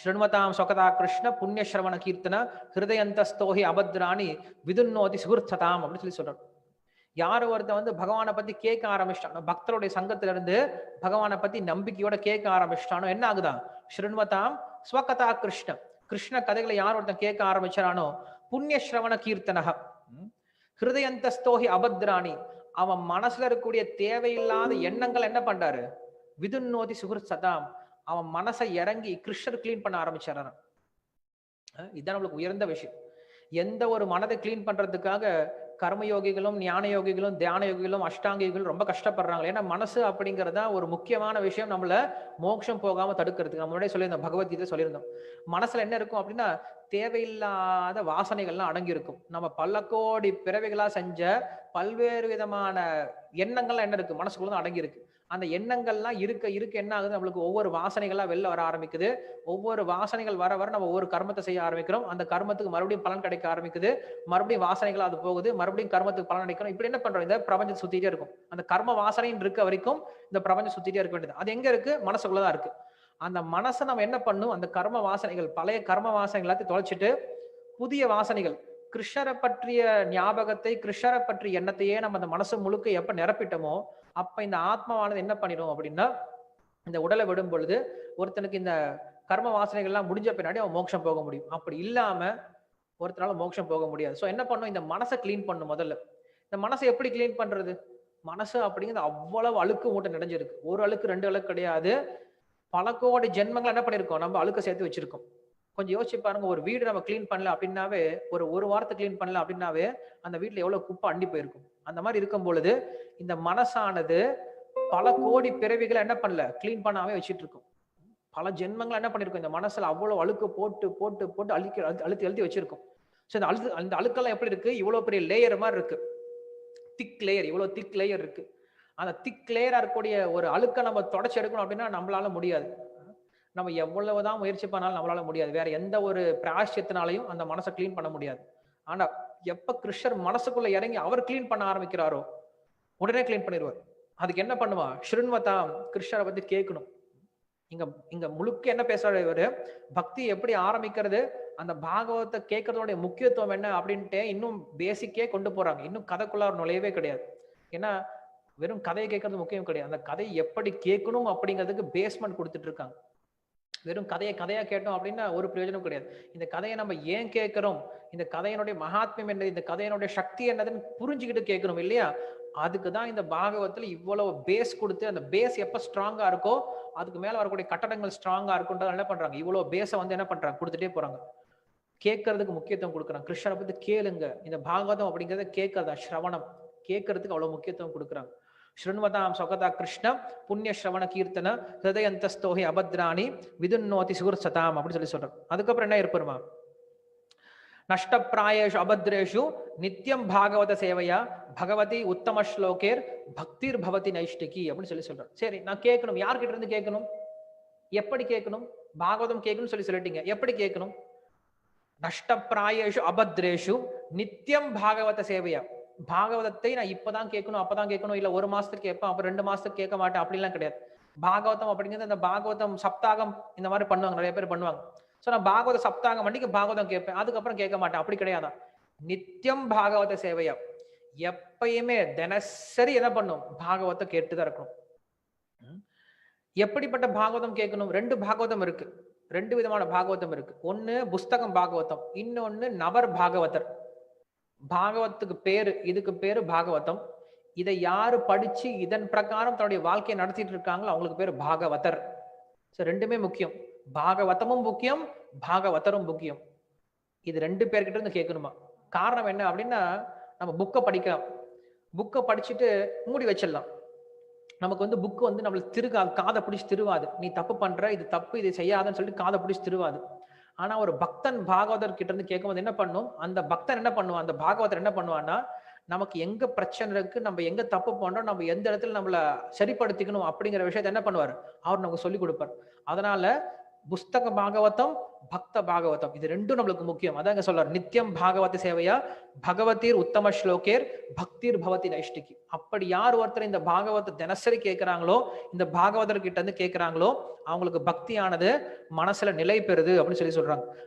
ஸ்ருண்வதாம் சொகதா கிருஷ்ண புண்ணியஸ்ரவண கீர்த்தன ஹிருதயந்தஸ்தோஹி அபத்ராணி விதுன்னோதி சுகுர்த்ததாம் அப்படின்னு சொல்லி சொல்றாரு யார் ஒருத்தன் வந்து பகவானை பத்தி கேட்க ஆரம்பிச்சிட்டானோ பக்தருடைய சங்கத்துல இருந்து பகவானை பத்தி நம்பிக்கையோட கேட்க ஆரம்பிச்சிட்டானோ என்ன ஆகுதா? ஸ்ருண்வதாம் ஸ்வகதா கிருஷ்ண. கிருஷ்ண கதைகளை யார் ஒருத்தன் கேட்க ஆரம்பிச்சானோ புண்ணிய ஸ்ரவண கீர்த்தனக. ஹிருதயந்தஸ்தோஹி அபத்ராணி. அவன் மனசுல இருக்கக்கூடிய தேவையில்லாத எண்ணங்கள் என்ன பண்றாரு? விதுன்னோதி சுகுர் சதாம் அவன் மனசை இறங்கி கிருஷ்ணர் க்ளீன் பண்ண ஆரம்பிச்சாராம். இதுதான் நம்மளுக்கு உயர்ந்த விஷயம். எந்த ஒரு மனதை க்ளீன் பண்றதுக்காக கர்மயோகிகளும் ஞான யோகிகளும் தியான யோகிகளும் அஷ்டாங்கிகளும் ரொம்ப கஷ்டப்படுறாங்க. ஏன்னா மனசு அப்படிங்கறதா ஒரு முக்கியமான விஷயம். நம்மள மோட்சம் போகாம தடுக்கிறதுக்கு. நம்ம முன்னாடியே சொல்லியிருந்தோம் பகவத்கீதை சொல்லியிருந்தோம். மனசுல என்ன இருக்கும் அப்படின்னா தேவையில்லாத வாசனைகள்லாம் அடங்கி இருக்கும் நம்ம பல கோடி பிறவிகளா செஞ்ச பல்வேறு விதமான எண்ணங்கள்லாம் என்ன இருக்கு? மனசுக்குள்ள தான் அடங்கி இருக்கு அந்த எண்ணங்கள்லாம் இருக்க இருக்க என்ன ஆகுது? நம்மளுக்கு ஒவ்வொரு வாசனைகள்லாம் வெளில வர ஆரம்பிக்குது. ஒவ்வொரு வாசனைகள் வர வர நம்ம ஒவ்வொரு கர்மத்தை செய்ய ஆரம்பிக்கிறோம். அந்த கர்மத்துக்கு மறுபடியும் பலன் கிடைக்க ஆரம்பிக்குது. மறுபடியும் வாசனைகள் அது போகுது. மறுபடியும் கர்மத்துக்கு பலன் கிடைக்கணும். இப்படி என்ன பண்றோம்? இந்த பிரபஞ்சம் சுத்திட்டே இருக்கும். அந்த கர்ம வாசனைன்னு இருக்க வரைக்கும் இந்த பிரபஞ்சம் சுத்திட்டே இருக்க வேண்டியது. அது எங்க இருக்கு? மனசுக்குள்ளதான் இருக்கு. அந்த மனசை நம்ம என்ன பண்ணும்? அந்த கர்ம வாசனைகள் பழைய கர்ம வாசனைகள் எல்லாத்தையும் தொலைச்சிட்டு புதிய வாசனைகள் கிருஷ்ணரை பற்றிய ஞாபகத்தை கிருஷ்ணரை பற்றிய எண்ணத்தையே நம்ம அந்த மனசு முழுக்க எப்ப நிரப்பிட்டோமோ அப்ப இந்த ஆத்மாவானது என்ன பண்ணிடும் அப்படின்னா இந்த உடலை விடும் பொழுது ஒருத்தனுக்கு இந்த கர்ம வாசனைகள்லாம் முடிஞ்ச பின்னாடி அவன் மோட்சம் போக முடியும். அப்படி இல்லாம ஒருத்தனால மோட்சம் போக முடியாது. ஸோ என்ன பண்ணும்? இந்த மனசை க்ளீன் பண்ணும் முதல்ல. இந்த மனசை எப்படி க்ளீன் பண்றது? மனசு அப்படிங்கிறது அவ்வளவு அழுக்கு மூட்டை நிறைஞ்சிருக்கு. ஒரு அழுக்கு ரெண்டு அழுக்கு கிடையாது. பல கோடி ஜென்மங்கள் என்ன பண்ணிருக்கோம்? நம்ம அழுக்க சேர்த்து வச்சிருக்கோம். கொஞ்சம் யோசிச்சு பாருங்க ஒரு வீடு நம்ம க்ளீன் பண்ணல அப்படின்னாவே ஒரு ஒரு வாரத்தை க்ளீன் பண்ணல அப்படின்னாவே அந்த வீட்டுல எவ்வளவு குப்பை அண்டி போயிருக்கும். அந்த மாதிரி இருக்கும் பொழுது இந்த மனசானது பல கோடி பிறவிகளை என்ன பண்ணல? க்ளீன் பண்ணாமே வச்சுட்டு இருக்கும். பல ஜென்மங்கள் என்ன பண்ணிருக்கும்? இந்த மனசுல அவ்வளவு அழுக்கு போட்டு போட்டு போட்டு அழுக்கி அழுத்தி அழுத்தி அழுத்தி வச்சிருக்கும். ஸோ இந்த அழுத்து அந்த அழுக்கெல்லாம் எப்படி இருக்கு? இவ்வளவு பெரிய லேயர் மாதிரி இருக்கு. திக் லேயர் இவ்வளவு திக் லேயர் இருக்கு. அந்த திக் லேயரா இருக்கக்கூடிய ஒரு அழுக்கை நம்ம தொடச்சி எடுக்கணும் அப்படின்னா நம்மளால முடியாது. நம்ம எவ்வளவுதான் முயற்சி பண்ணாலும் நம்மளால முடியாது. வேற எந்த ஒரு பிராயஷ்யத்தினாலையும் அந்த மனசை க்ளீன் பண்ண முடியாது. ஆனா எப்ப கிருஷ்ணர் மனசுக்குள்ள இறங்கி அவர் க்ளீன் பண்ண ஆரம்பிக்கிறாரோ உடனே க்ளீன் பண்ணிடுவார் அதுக்கு என்ன பண்ணுவா ஸ்ருண்வதாம் கிருஷ்ணரை பத்தி கேட்கணும் இங்க இங்க முழுக்க என்ன பேசுறாரு இவரு? பக்தி எப்படி ஆரம்பிக்கிறது? அந்த பாகவத்தை கேட்கறதோட முக்கியத்துவம் என்ன அப்படின்ட்டு இன்னும் பேசிக்கே கொண்டு போறாங்க. இன்னும் கதைக்குள்ள நுழையவே கிடையாது. ஏன்னா வெறும் கதையை கேட்கறது முக்கியம் கிடையாது. அந்த கதை எப்படி கேட்கணும் அப்படிங்கிறதுக்கு பேஸ்மெண்ட் கொடுத்துட்டு இருக்காங்க. வெறும் கதையை கதையா கேட்டோம் அப்படின்னா ஒரு பிரயோஜனம் கிடையாது. இந்த கதையை நம்ம ஏன் கேட்கிறோம்? இந்த கதையினுடைய மகாத்மியம் என்னது? இந்த கதையினுடைய சக்தி என்னதுன்னு புரிஞ்சுக்கிட்டு கேட்கணும் இல்லையா? அதுக்கு தான் இந்த பாகவத்துல இவ்வளவு பேஸ் கொடுத்து அந்த பேஸ் எப்ப ஸ்ட்ராங்கா இருக்கோ அதுக்கு மேல வரக்கூடிய கட்டடங்கள் ஸ்ட்ராங்கா இருக்குன்றத என்ன பண்றாங்க? இவ்வளவு பேஸை வந்து என்ன பண்றாங்க? கொடுத்துட்டே போறாங்க. கேட்கறதுக்கு முக்கியத்துவம் கொடுக்குறாங்க. கிருஷ்ணரை பத்தி கேளுங்க. இந்த பாகவதம் அப்படிங்கிறத கேட்கறதா? ஸ்ரவணம். கேட்கறதுக்கு அவ்வளவு முக்கியத்துவம் கொடுக்குறாங்க. ஸ்ருண்வதாம் சொகதா கிருஷ்ண புண்ணிய ஸ்ரவண கீர்த்தன ஹிருதயந்தஸ்தோஹி அபத்ராணி விதுன்னோதி சுகுர்சதாம் அப்படின்னு சொல்லி சொல்றோம் அதுக்கப்புறம் என்ன இருப்பருமா நஷ்டப்பிராயேஷு அபத்ரேஷு நித்தியம் பாகவத சேவையா பகவதி உத்தம ஸ்லோகேர் பக்திர் பவதி நைஷ்டிகி அப்படின்னு சொல்லி சொல்றோம் சரி நான் கேட்கணும். யார்கிட்ட இருந்து கேட்கணும்? எப்படி கேட்கணும்? பாகவதம் கேட்கணும்னு சொல்லி சொல்லிட்டீங்க. எப்படி கேட்கணும்? நஷ்டப்பிராயேஷு அபத்ரேஷு நித்தியம் பாகவத சேவையா. பாகவதத்தை நான் இப்பதான் கேட்கணும் அப்பதான் கேட்கணும் இல்ல ஒரு மாசத்துக்கு கேட்பேன் அப்ப ரெண்டு மாசத்துக்கு கேட்க மாட்டேன் அப்படிலாம் கிடையாது. பாகவதம் அப்படிங்கிறது அந்த பாகவதம் சப்தாகம் இந்த மாதிரி பண்ணுவாங்க நிறைய பேர் பண்ணுவாங்க. சோ நான் பாகவத சப்தாகம் அன்னைக்கு பாகவதம் கேட்பேன் அதுக்கப்புறம் கேட்க மாட்டேன் அப்படி கிடையாதான் நித்தியம் பாகவத சேவையா? எப்பயுமே தினசரி என்ன பண்ணும்? பாகவத்தை கேட்டுதான் இருக்கணும். எப்படிப்பட்ட பாகவதம் கேட்கணும்? ரெண்டு பாகவதம் இருக்கு. ரெண்டு விதமான பாகவதம் இருக்கு. ஒன்னு புஸ்தகம் பாகவதம் இன்னொன்னு நபர் பாகவதர். பாகவத்துக்கு பேரு இதுக்கு பேரு பாகவதம். இதை யாரு படிச்சு இதன் பிரகாரம் தன்னுடைய வாழ்க்கையை நடத்திட்டு இருக்காங்களோ அவங்களுக்கு பேர் பாகவதர். ஸோ ரெண்டுமே முக்கியம். பாகவதமும் முக்கியம் பாகவதரும் முக்கியம். இது ரெண்டு பேர்கிட்ட இருந்து கேட்கணுமா? காரணம் என்ன அப்படின்னா நம்ம புக்கை படிக்கலாம். புக்கை படிச்சுட்டு மூடி வச்சிடலாம். நமக்கு வந்து புக்கு வந்து நம்மளுக்கு திருகாது காதை பிடிச்சி திருவாது. நீ தப்பு பண்ற இது தப்பு இது செய்யாதன்னு சொல்லிட்டு காதை பிடிச்சி திருவாது. ஆனா ஒரு பக்தன் பாகவதர் கிட்ட இருந்து கேட்கும்போது என்ன பண்ணும்? அந்த பக்தன் என்ன பண்ணுவான்? அந்த பாகவதர் என்ன பண்ணுவான்னா நமக்கு எங்க பிரச்சனை இருக்கு நம்ம எங்க தப்பு பண்றோம் நம்ம எந்த இடத்துல நம்மள சரிப்படுத்திக்கணும் அப்படிங்கிற விஷயத்த என்ன பண்ணுவார்? அவர் நமக்கு சொல்லி கொடுப்பார். அதனால புஸ்தக பாகவதம் பக்த பாகவதம். இது ரெண்டும் நம்மளுக்கு முக்கியம். அதான் இங்க சொல்றார். நித்தியம் பாகவத சேவையா? பகவதீர் உத்தம ஸ்லோகேர் பக்தீர் பவதி நைஷ்டிக்கு அப்படி யார் ஒருத்தர் இந்த பாகவத தினசரி கேட்கிறாங்களோ இந்த பாகவதர் கிட்ட இருந்து கேட்கிறாங்களோ அவங்களுக்கு பக்தியானது மனசுல நிலை பெறுது அப்படின்னு சொல்லி சொல்றாங்க.